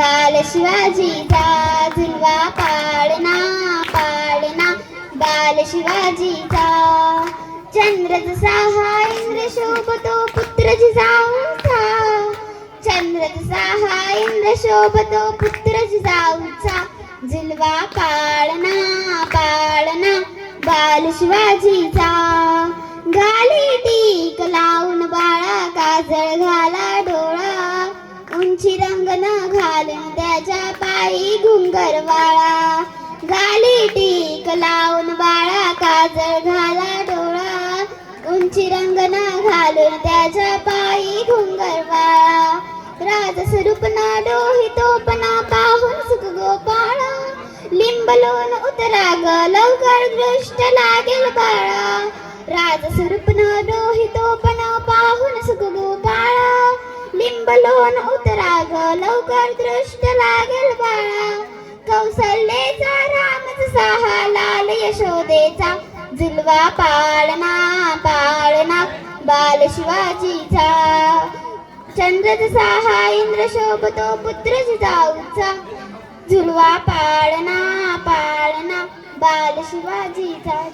बाल शिवाजीचा झुलवा पाळणा पाळणा. बाल शिवाजीचा चंद्र जसा हा इंद्र शोभतो पुत्र जिजाऊचा चंद्र जसा हा इंद्र शोभतो पुत्र जिजाऊचा झुलवा पाळणा पाळणा. बाल शिवाजीचा. घाली टीक लावून बाळा काजळ घा उंची घालून त्याच्या पायी घुंगर वाळा. घाली टीक लावून बाळा काजळ घाला डोळा. उंची रंगना घालून त्याच्या पायी घुंगर वाळा. राज स्वरूप ना डोही तोपना पाहून सुख गोपाळा. लिंबलोन उतरा ग लवकर दृष्ट लागेल बाळा. राज स्वरूप लिंबलोन उतरा लवकर दृष्ट लागेल बाळा. कौसल्येचा रामच सहा लाल यशोदेचा जुलवा पाळणा पाळणा बाल शिवाजीचा. चंद्र जसा हा इंद्र शोभतो पुत्र जिजाऊचा. झुलवा पाळणा पाळणा बाल शिवाजीचा.